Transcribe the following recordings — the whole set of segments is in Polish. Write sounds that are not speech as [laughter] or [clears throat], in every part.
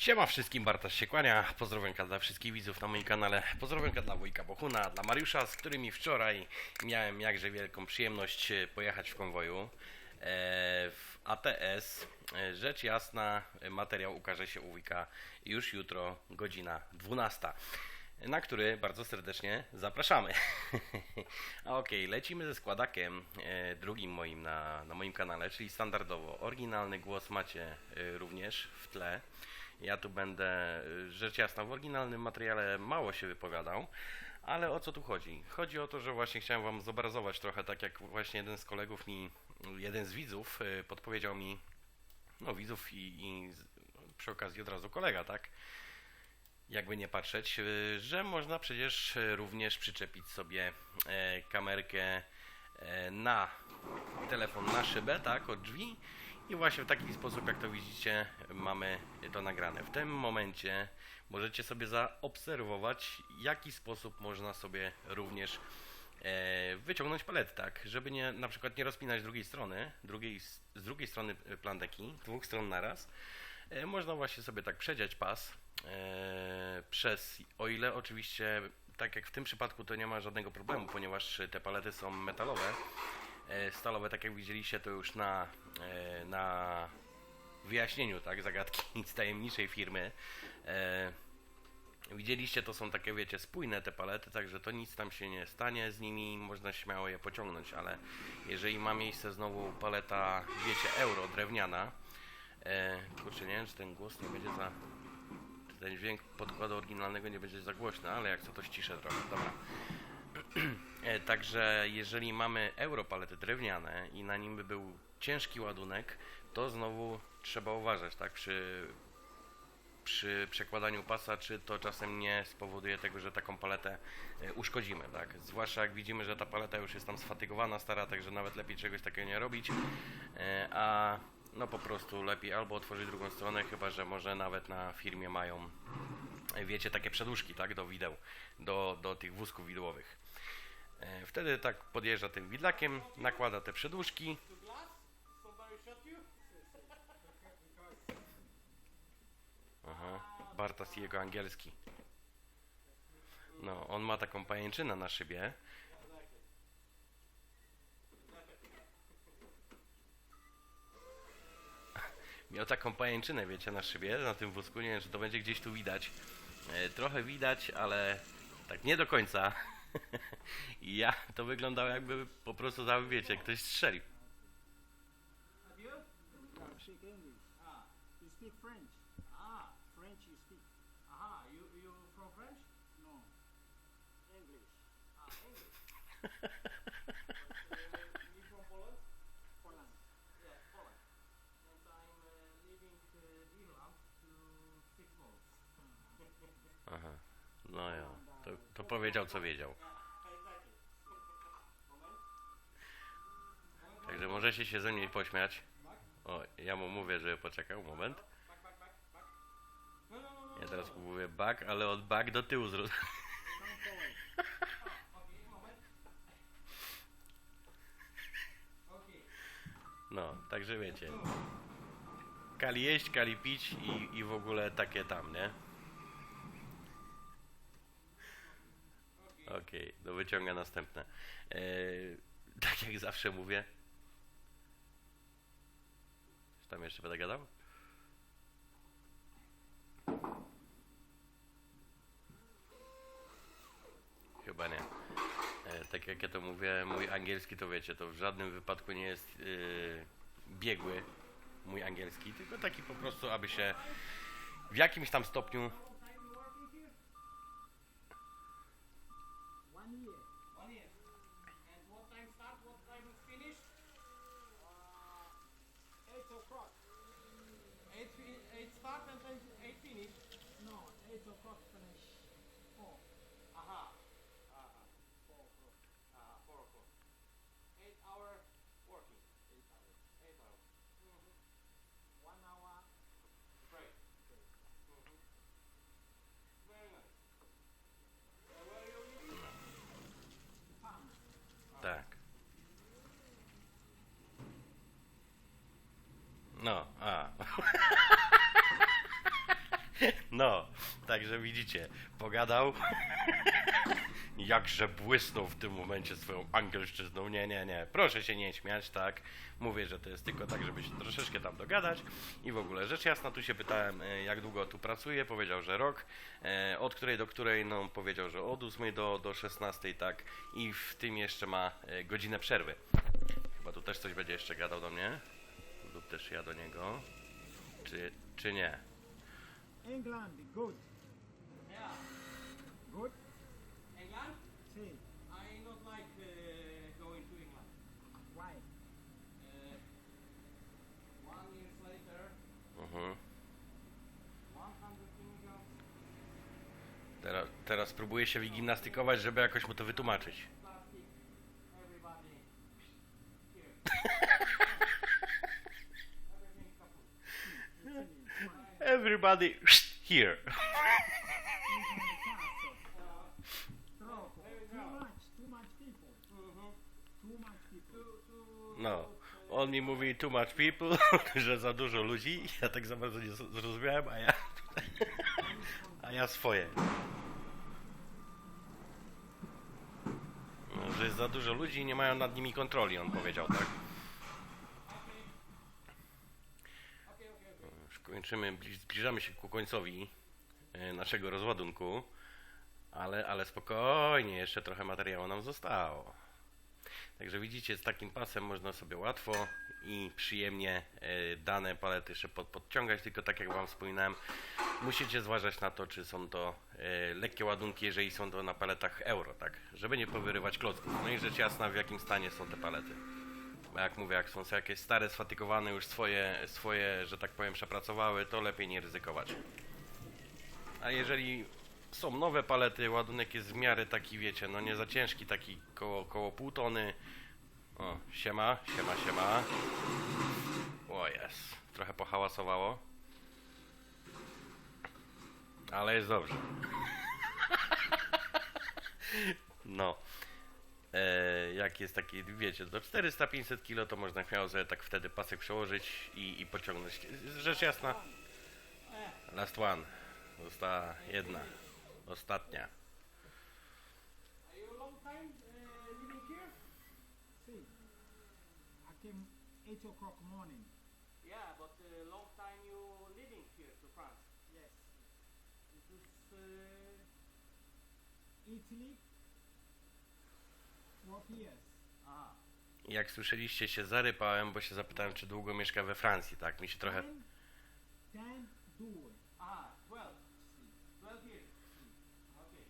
Siema wszystkim, Bartosz się kłania. Pozdrowionka dla wszystkich widzów na moim kanale. Pozdrowionka dla wujka Bohuna, dla Mariusza, z którymi wczoraj miałem jakże wielką przyjemność e, pojechać w konwoju e, w ATS. E, Rzecz jasna, materiał ukaże się u wujka już jutro, godzina 12 na który bardzo serdecznie zapraszamy. [laughs] Okej, lecimy ze składakiem e, drugim moim na, na moim kanale, czyli standardowo. Oryginalny głos macie e, również w tle. Ja tu będę, e, rzecz jasna, w oryginalnym materiale mało się wypowiadał, ale o co tu chodzi? Chodzi o to, że właśnie chciałem Wam zobrazować trochę, tak jak właśnie jeden z kolegów mi, jeden z widzów e, podpowiedział mi, no widzów i, i przy okazji od razu kolega, tak? jakby nie patrzeć, y, że można przecież y, również przyczepić sobie e, kamerkę e, na telefon na szybę, tak, od drzwi i właśnie w taki sposób, jak to widzicie, mamy to nagrane. W tym momencie możecie sobie zaobserwować, jaki sposób można sobie również e, wyciągnąć palet, tak, żeby nie, na przykład nie rozpinać drugiej strony, drugiej, z drugiej strony e, plandeki, dwóch stron naraz, E, Można właśnie sobie tak przedziać pas e, przez, o ile oczywiście, tak jak w tym przypadku to nie ma żadnego problemu, ponieważ te palety są metalowe, stalowe, tak jak widzieliście to już na, e, na wyjaśnieniu, tak, zagadki [laughs] z tajemniczej firmy. E, Widzieliście, to są takie, wiecie, spójne te palety, także to nic tam się nie stanie z nimi, można śmiało je pociągnąć, ale jeżeli ma miejsce znowu paleta, wiecie, euro, drewniana, E, kurczę, nie wiem, czy ten głos nie będzie za... Czy ten dźwięk podkładu oryginalnego nie będzie za głośny, ale jak co to ściszę trochę, dobra. [clears throat] E, także jeżeli mamy europalety drewniane i na nim by był ciężki ładunek, to znowu trzeba uważać, tak, przy, przy przekładaniu pasa, czy to czasem nie spowoduje tego, że taką paletę e, uszkodzimy, tak. Zwłaszcza jak widzimy, że ta paleta już jest tam sfatygowana, stara, także nawet lepiej czegoś takiego nie robić, e, a no po prostu lepiej albo otworzyć drugą stronę, chyba że może nawet na firmie mają, wiecie, takie przedłużki, tak, do wideł, do, do tych wózków widłowych. E, Wtedy tak podjeżdża tym widlakiem, nakłada te przedłużki. Aha, Bartas jego angielski. No, on ma taką pajęczynę na szybie. Miał taką pajęczynę, wiecie, na szybie, na tym wózku. Nie wiem, czy to będzie gdzieś tu widać. E, trochę widać, ale tak nie do końca. Ja to wyglądało jakby po prostu tam, wiecie, ktoś strzelił. Have you? No, I speak English. Ah, You speak French. ah, French you speak. aha. You you from French? No. English. Ah, English. Uh, you from Poland? Poland. Yeah, Poland. And I'm uh, living uh, Ireland to six months. Aha. No ja. To, to powiedział, co wiedział. Także możecie się ze mnie pośmiać. O, ja mu mówię, że poczekał, moment. Ja teraz mówię back, ale od back do tyłu zro... Come forward. Okay, moment. Okay. No, także wiecie. Kali jeść, kali pić i, i w ogóle takie tam, nie? Okej, do wyciąga następne. Eee, tak jak zawsze mówię. Czy tam jeszcze będę gadał? Chyba nie. E, tak jak ja to mówię, mój angielski to wiecie, to w żadnym wypadku nie jest yy, biegły mój angielski, tylko taki po prostu, aby się w jakimś tam stopniu także widzicie, pogadał. Jakże błysnął w tym momencie swoją angielszczyzną. Nie, nie, nie. Proszę się nie śmiać, tak. Mówię, że to jest tylko tak, żeby się troszeczkę tam dogadać. I w ogóle rzecz jasna, tu się pytałem, e, jak długo tu pracuje. Powiedział, że rok. E, Od której do której? No, powiedział, że od 8 do, do 16, tak. I w tym jeszcze ma e, godzinę przerwy. Chyba tu też coś będzie jeszcze gadał do mnie. Lub też ja do niego. Czy, czy nie? England, good. Yeah. Good. I not like uh, going to England. why? Uh, one years later, Mhm. 100 immigrants, Teraz, teraz próbuję się wygimnastykować, żeby jakoś mu to wytłumaczyć. everybody here. [laughs] [laughs] Everything kaput. Everybody here. Troppo. Too much, too much people. Mhm. Too much people. Tu, tu, No. On mi mówi too much people, [laughs] że za dużo ludzi. Ja tak za bardzo nie zrozumiałem, a ja. [laughs] A ja swoje. No, że jest za dużo ludzi i nie mają nad nimi kontroli, on powiedział, tak? Już kończymy, bli- zbliżamy się ku końcowi e, naszego rozładunku, ale, ale spokojnie, jeszcze trochę materiału nam zostało. Także widzicie, z takim pasem można sobie łatwo i przyjemnie e, dane palety jeszcze pod, podciągać, tylko tak jak Wam wspominałem, musicie zważać na to, czy są to e, lekkie ładunki, jeżeli są to na paletach euro, tak? Żeby nie powyrywać klocków. No i rzecz jasna, w jakim stanie są te palety. Jak mówię, jak są jakieś stare, sfatygowane, już swoje, swoje, że tak powiem, przepracowały, to lepiej nie ryzykować. A jeżeli są nowe palety, ładunek jest w miarę taki, wiecie, no nie za ciężki, taki koło, koło pół tony. O, siema, siema, siema. O jest, trochę pohałasowało. Ale jest dobrze. [laughs] No. E, jak jest taki, wiecie, do 400-500 kg, to można śmiało sobie tak wtedy pasek przełożyć i, i pociągnąć. Rzecz jasna. Last one. Została jedna. Ostatnia. Are you a long time living here? See, I came 8 o'clock morning. Yeah, but a long time you living here to France. Yes. It was uh, Italy, 12 years. aha. Jak słyszeliście, się zarypałem, bo się zapytałem, czy długo mieszka we Francji, tak? Mi się trochę... 10, 10, do it. Aha, 12. 12 years. Okay.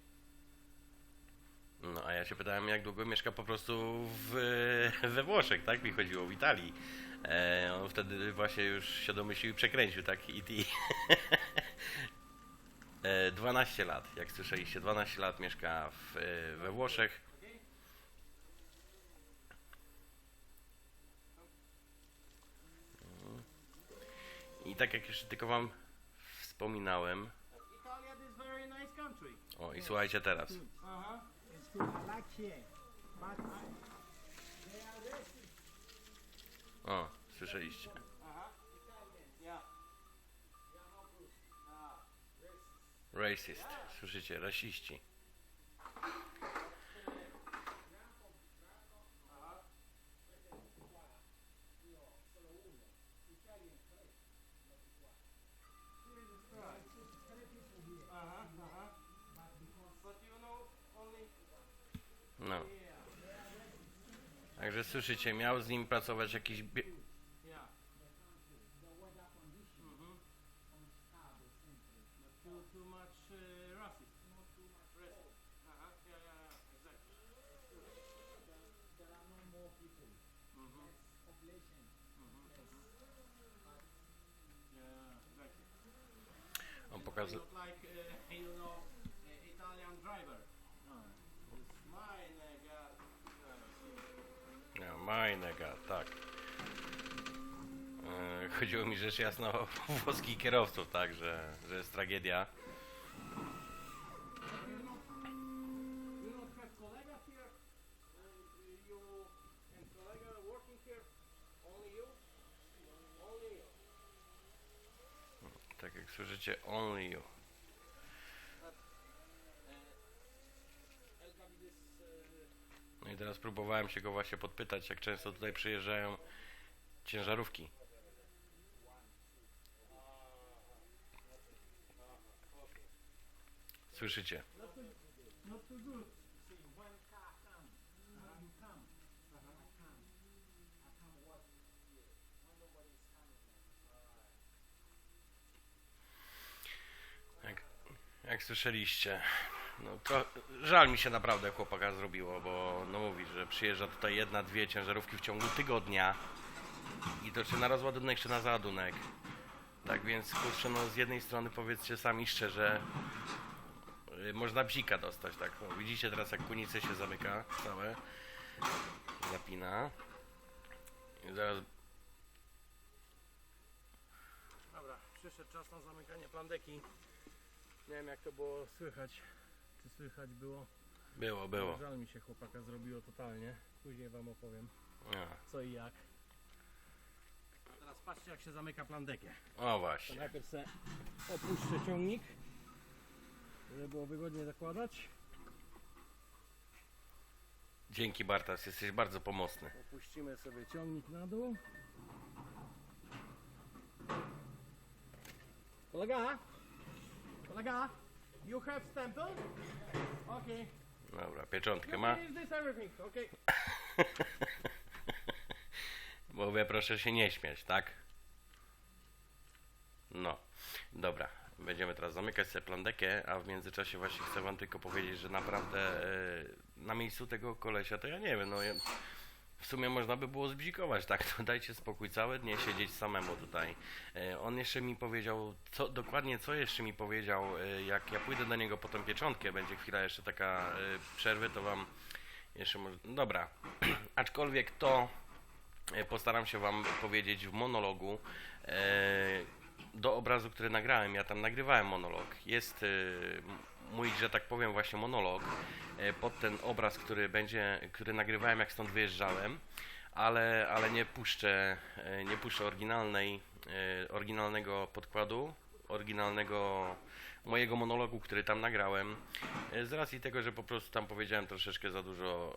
No, a ja się pytałem, jak długo mieszka po prostu w, [laughs] we Włoszech, tak? Mi chodziło w Italii. E, on wtedy właśnie już się domyślił i przekręcił, tak? I, i [laughs] e, 12 lat, jak słyszeliście, 12 lat mieszka w, e, we Włoszech. I tak jak jeszcze tylko wam wspominałem. O, i słuchajcie teraz. Good. O, słyszeliście. Racist. Słyszycie, rasiści. Uh-huh, uh-huh. But you know, only No. Także słyszycie, miał z nim pracować jakiś. no, [laughs] włoskich kierowców, tak, że, że jest tragedia. Tak jak słyszycie, only you. No i teraz próbowałem się go właśnie podpytać, jak często tutaj przyjeżdżają ciężarówki. Coming. Jak, jak słyszeliście, no to żal mi się naprawdę chłopaka zrobiło, bo no mówi, że przyjeżdża tutaj jedna, dwie ciężarówki w ciągu tygodnia i to czy na rozładunek, czy na załadunek. Tak więc kurczę, no z jednej strony powiedzcie sami szczerze, można bzika dostać, tak? No, widzicie teraz jak kunice się zamyka całe, zapina. I zaraz Dobra, przyszedł czas na zamykanie plandeki. Nie wiem jak to było słychać. Czy słychać było? było, było. Żal mi się chłopaka zrobiło totalnie. Później wam opowiem A, co i jak. A teraz patrzcie jak się zamyka plandekę. O To właśnie. najpierw se opuszczę ciągnik, żeby było wygodnie zakładać. Dzięki Bartas, jesteś bardzo pomocny. Opuścimy sobie ciągnik na dół. Kolega? Kolega? You have stempel? Okay. Dobra, pieczątkę ma. this everything, okay. [laughs] Mówię, proszę się nie śmiać, tak? No, dobra. Będziemy teraz zamykać sobie plandekę, a w międzyczasie właśnie chcę wam tylko powiedzieć, że naprawdę e, na miejscu tego kolesia to ja nie wiem, no ja, w sumie można by było zbzikować, tak? To dajcie spokój, całe dnie siedzieć samemu tutaj. E, on jeszcze mi powiedział, co, dokładnie co jeszcze mi powiedział, e, jak ja pójdę do niego po tą pieczątkę, będzie chwila jeszcze taka e, przerwy, to wam jeszcze może... Dobra, [clears throat] aczkolwiek to postaram się Wam powiedzieć w monologu do obrazu, który nagrałem. Ja tam nagrywałem monolog. Jest m- mój, że tak powiem, właśnie monolog e, pod ten obraz, który będzie, który nagrywałem, jak stąd wyjeżdżałem, ale, ale nie puszczę, e, nie puszczę oryginalnej, oryginalnego podkładu, oryginalnego mojego monologu, który tam nagrałem, z racji tego, że po prostu tam powiedziałem troszeczkę za dużo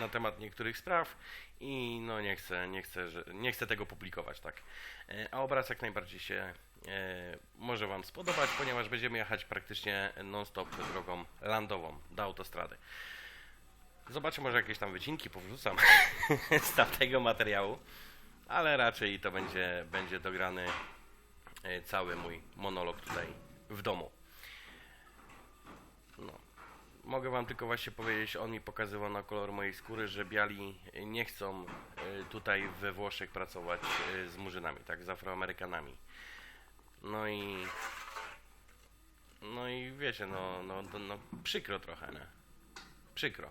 na temat niektórych spraw i no nie chcę, nie chcę, że, nie chcę tego publikować, tak. E, A obraz jak najbardziej się e, może Wam spodobać, ponieważ będziemy jechać praktycznie non-stop drogą landową do autostrady. Zobaczę, może jakieś tam wycinki powrzucam [laughs] z tamtego materiału, ale raczej to będzie, będzie dograny e, cały mój monolog tutaj w domu. Mogę wam tylko właśnie powiedzieć, on mi pokazywał na kolor mojej skóry, że biali nie chcą y, tutaj we Włoszech pracować y, z murzynami, tak, z Afroamerykanami. No i no i wiecie, no, no, no, no przykro trochę, nie? Przykro.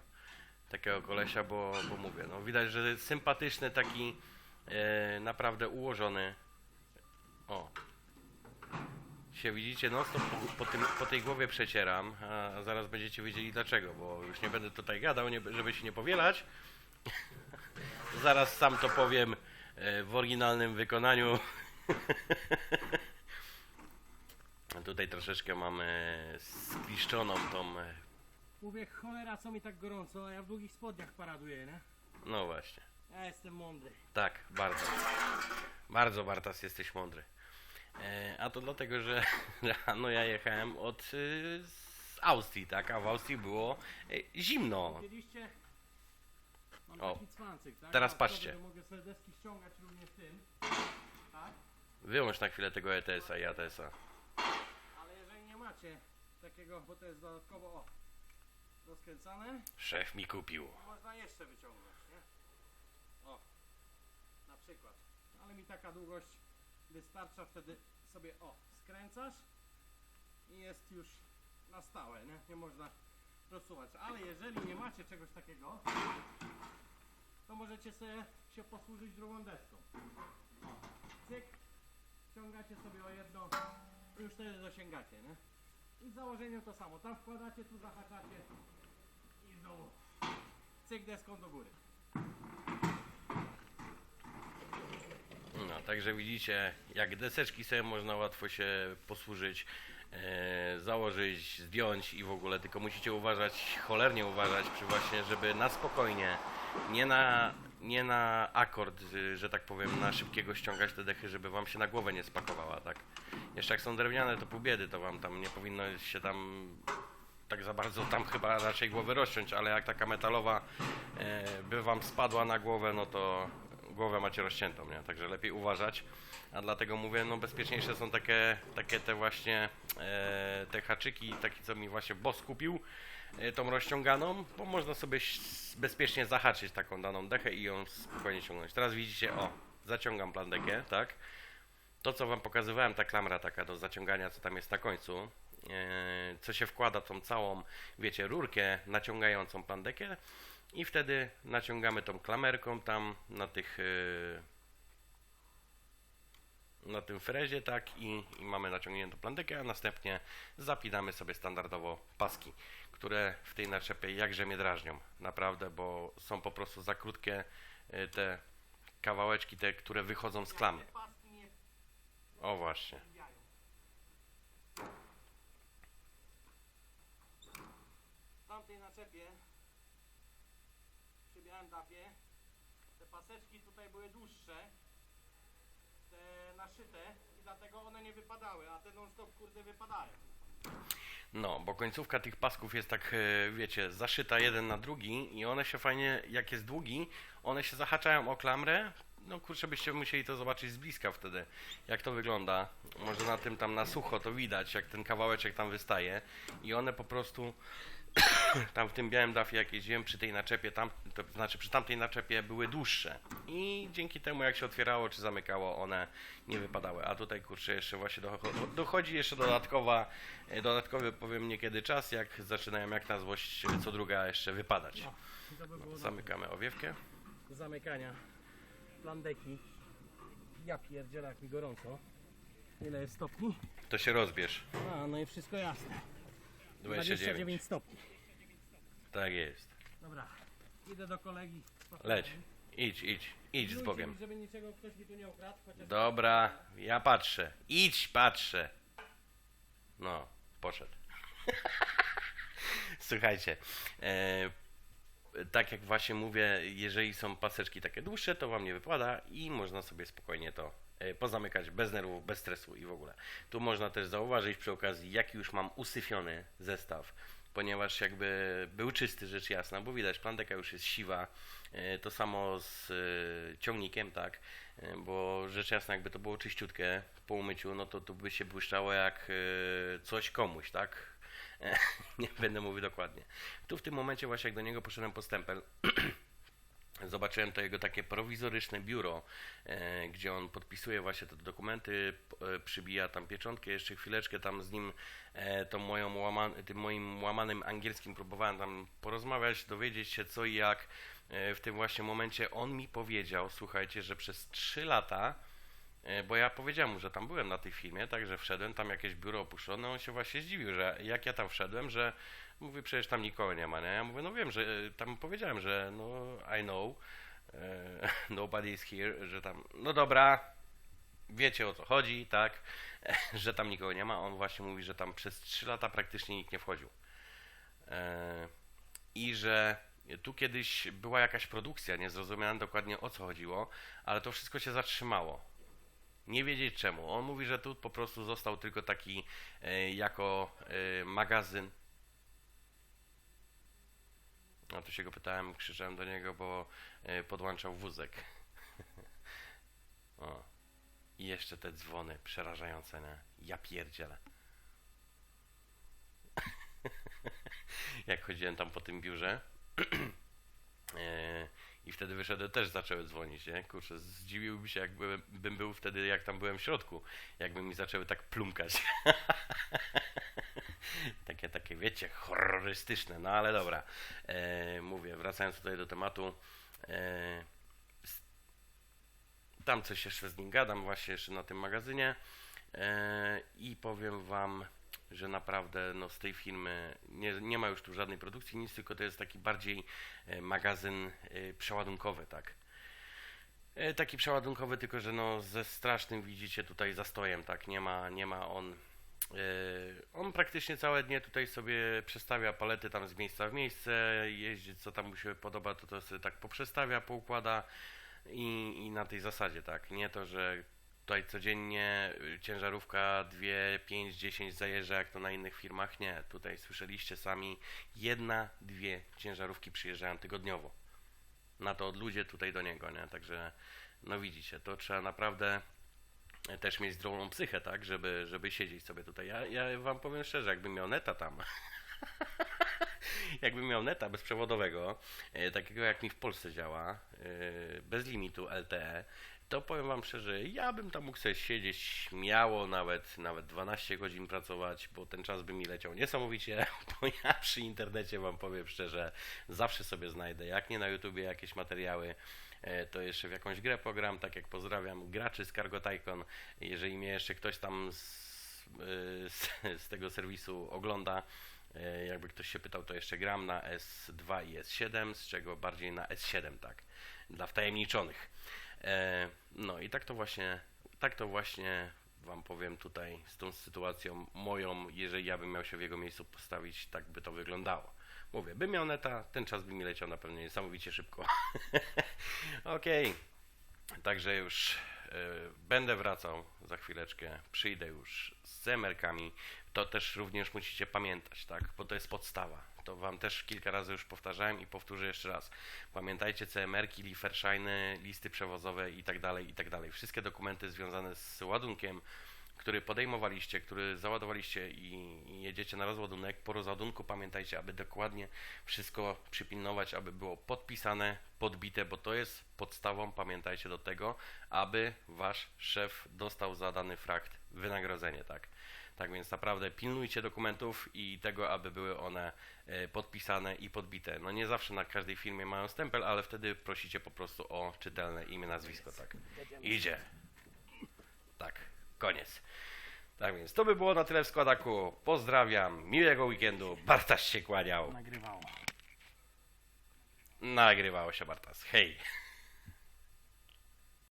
Takiego kolesia, bo, bo mówię, no widać, że sympatyczny, taki e, naprawdę ułożony. O, się widzicie, no stop po, po, tym, po tej głowie przecieram, a zaraz będziecie wiedzieli dlaczego, bo już nie będę tutaj gadał, nie, żeby się nie powielać. [laughs] zaraz sam to powiem e, w oryginalnym wykonaniu. [laughs] Tutaj troszeczkę mamy skliszczoną tą, e, Mówię, cholera co mi tak gorąco, a ja w długich spodniach paraduję, nie? no właśnie. Ja jestem mądry. Tak, bardzo. Bardzo Bartas jesteś mądry. E, a to dlatego, że [laughs] no ja jechałem od y, z Austrii, tak? A w Austrii było y, zimno. Widzieliście? Mam O, taki cwancyk, tak? teraz patrzcie. Mogę sobie deski ściągać również tym. Tak? Wyłącz na chwilę tego ETS-a i ATS-a. Ale jeżeli nie macie takiego, bo to jest dodatkowo o, rozkręcane, Szef mi kupił. można jeszcze wyciągnąć, nie? O, na przykład. Ale mi taka długość wystarcza, wtedy sobie o, skręcasz i jest już na stałe, nie? Nie można rozsuwać. Ale jeżeli nie macie czegoś takiego, to możecie sobie się posłużyć drugą deską. Cyk, ściągacie sobie o jedno już wtedy dosięgacie, nie? I w założeniu to samo. Tam wkładacie, tu zahaczacie i znowu cyk deską do góry. Także widzicie, jak deseczki sobie można łatwo się posłużyć. e, założyć, zdjąć i w ogóle, tylko musicie uważać, cholernie uważać przy właśnie, żeby na spokojnie, nie na, nie na akord, że tak powiem, na szybkiego ściągać te dechy, żeby wam się na głowę nie spakowała, tak. Jeszcze jak są drewniane, to pół biedy, to wam tam nie powinno się tam tak za bardzo tam chyba raczej głowy rozciąć, ale jak taka metalowa e, by wam spadła na głowę, no to głowę macie rozciętą, nie? Także lepiej uważać. A dlatego mówię, no bezpieczniejsze są takie, takie te właśnie e, te haczyki, taki co mi właśnie boss kupił, e, tą rozciąganą, bo można sobie bezpiecznie zahaczyć taką daną dechę i ją spokojnie ciągnąć. Teraz widzicie, o, zaciągam plandekę, tak? To co wam pokazywałem, ta klamra taka do zaciągania, co tam jest na końcu, e, co się wkłada tą całą, wiecie, rurkę naciągającą plandekę i wtedy naciągamy tą klamerką tam na tych e, na tym frezie, tak, i, i mamy naciągniętą plandekę, a następnie zapinamy sobie standardowo paski, które w tej naczepie jakże mnie drażnią, naprawdę, bo są po prostu za krótkie e, te kawałeczki, te, które wychodzą z klamy. O właśnie. W tamtej naczepie dafie te paseczki tutaj były dłuższe te naszyte i dlatego one nie wypadały, a te non stop kurde wypadają. No, bo końcówka tych pasków jest tak, e, wiecie, zaszyta jeden na drugi i one się fajnie, jak jest długi, one się zahaczają o klamrę. No kurczę, byście musieli to zobaczyć z bliska wtedy, jak to wygląda. Może na tym tam na sucho to widać, jak ten kawałeczek tam wystaje i one po prostu [coughs] tam w tym białym dafie jak jeździłem przy tej naczepie, tam, to znaczy przy tamtej naczepie były dłuższe i dzięki temu jak się otwierało czy zamykało one nie wypadały, a tutaj kurczę jeszcze właśnie docho- dochodzi jeszcze dodatkowa, e, dodatkowy powiem niekiedy czas jak zaczynają jak na złość co druga jeszcze wypadać. No, Zamykamy owiewkę. zamykania plandeki. Ja pierdzielę jak mi gorąco. Ile jest stopni? To się rozbierz. A, no i wszystko jasne. 29. 29 stopni. Tak jest. Dobra, idę do kolegi. Leć. Idź, idź. Idź z Bogiem. Żeby niczego ktoś mi tu nie ukradł, chociaż Dobra, ja patrzę. Idź, patrzę. No, poszedł. [laughs] Słuchajcie, e, tak jak właśnie mówię, jeżeli są paseczki takie dłuższe, to wam nie wypada i można sobie spokojnie to pozamykać bez nerwów, bez stresu i w ogóle. Tu można też zauważyć przy okazji, jaki już mam usyfiony zestaw, ponieważ jakby był czysty, rzecz jasna, bo widać, plandeka już jest siwa, e, to samo z e, ciągnikiem, tak, E, bo rzecz jasna, jakby to było czyściutkie po umyciu, no to tu by się błyszczało jak e, coś komuś, tak, [laughs] nie będę mówił dokładnie. Tu w tym momencie właśnie jak do niego poszedłem po stempel, [clears throat] zobaczyłem to jego takie prowizoryczne biuro, e, gdzie on podpisuje właśnie te dokumenty, e, przybija tam pieczątkę, jeszcze chwileczkę tam z nim e, tą moją łama, tym moim łamanym angielskim próbowałem tam porozmawiać, dowiedzieć się co i jak. W tym właśnie momencie on mi powiedział, słuchajcie, że przez 3 lata Bo ja powiedziałem mu, że tam byłem na tej filmie, także wszedłem, tam jakieś biuro opuszczone, on się właśnie zdziwił, że jak ja tam wszedłem, że mówi, przecież tam nikogo nie ma, nie? Ja mówię, no wiem, że e, tam powiedziałem, że no I know, e, [laughs] nobody is here, że tam, no dobra, wiecie o co chodzi, tak, [laughs] że tam nikogo nie ma, on właśnie mówi, że tam przez 3 lata praktycznie nikt nie wchodził. E, I że tu kiedyś była jakaś produkcja, nie zrozumiałem dokładnie o co chodziło, ale to wszystko się zatrzymało. Nie wiedzieć czemu. On mówi, że tu po prostu został tylko taki jako magazyn. A tu się go pytałem, krzyczałem do niego, bo e, podłączał wózek. [laughs] o. I jeszcze te dzwony przerażające, nie? Ja pierdzielę. [laughs] Jak chodziłem tam po tym biurze [clears throat] e, i wtedy wyszedłem, też zaczęły dzwonić, nie? Kurczę, zdziwiłbym się, jakbym bym był wtedy, jak tam byłem w środku, jakby mi zaczęły tak plumkać. [laughs] takie, takie, wiecie, horrorystyczne, no ale dobra. E, mówię, wracając tutaj do tematu, e, tam coś jeszcze z nim gadam, właśnie jeszcze na tym magazynie e, i powiem wam, że naprawdę no, z tej firmy nie, nie ma już tu żadnej produkcji, nic, tylko to jest taki bardziej e, magazyn e, przeładunkowy, tak. E, Taki przeładunkowy, tylko że no ze strasznym widzicie tutaj zastojem, tak, nie ma, nie ma on on praktycznie całe dnie tutaj sobie przestawia palety tam z miejsca w miejsce, jeździ co tam mu się podoba, to to sobie tak poprzestawia, poukłada i, i na tej zasadzie, tak. Nie to, że tutaj codziennie y, ciężarówka 2, 5, 10 zajeżdża jak to na innych firmach. Nie, tutaj słyszeliście sami, jedna, dwie ciężarówki przyjeżdżają tygodniowo. Na to od ludzie tutaj do niego, nie? Także no widzicie, to trzeba naprawdę e, też mieć zdrową psychę, tak, żeby, żeby siedzieć sobie tutaj. Ja, ja wam powiem szczerze, jakbym miał neta tam, [laughs] jakbym miał neta bezprzewodowego, e, takiego jak mi w Polsce działa, e, bez limitu LTE, to powiem wam szczerze, ja bym tam mógł sobie siedzieć śmiało, nawet, nawet 12 godzin pracować, bo ten czas by mi leciał niesamowicie, [laughs] bo ja przy internecie wam powiem szczerze, zawsze sobie znajdę, jak nie na YouTubie jakieś materiały, e, to jeszcze w jakąś grę pogram, tak jak pozdrawiam graczy z Cargo Tycoon, jeżeli mnie jeszcze ktoś tam z, y, z, z tego serwisu ogląda, e, jakby ktoś się pytał, to jeszcze gram na S2 i S7, z czego bardziej na S7, tak, dla wtajemniczonych. E, No i tak to właśnie, tak to właśnie wam powiem tutaj z tą sytuacją moją, jeżeli ja bym miał się w jego miejscu postawić, tak by to wyglądało. Mówię, bym miał neta, ten czas by mi leciał na pewno niesamowicie szybko. [laughs] Okej, także już e, będę wracał za chwileczkę, przyjdę już z cemerkami. To też również musicie pamiętać, tak? Bo to jest podstawa. To wam też kilka razy już powtarzałem i powtórzę jeszcze raz. Pamiętajcie CMR-ki, Lieferscheiny, listy przewozowe i tak dalej, i tak dalej. Wszystkie dokumenty związane z ładunkiem, który podejmowaliście, który załadowaliście i jedziecie na rozładunek, po rozładunku pamiętajcie, aby dokładnie wszystko przypilnować, aby było podpisane, podbite, bo to jest podstawą, pamiętajcie do tego, aby wasz szef dostał za dany frakt wynagrodzenie, tak? Tak więc naprawdę pilnujcie dokumentów i tego, aby były one e, podpisane i podbite. No nie zawsze na każdej firmie mają stempel, ale wtedy prosicie po prostu o czytelne imię, nazwisko, tak. Idzie. Tak, koniec. Tak więc to by było na tyle w składaku. Pozdrawiam, miłego weekendu. Bartaś się kłaniał. Nagrywało. Nagrywało się Bartas. Hej.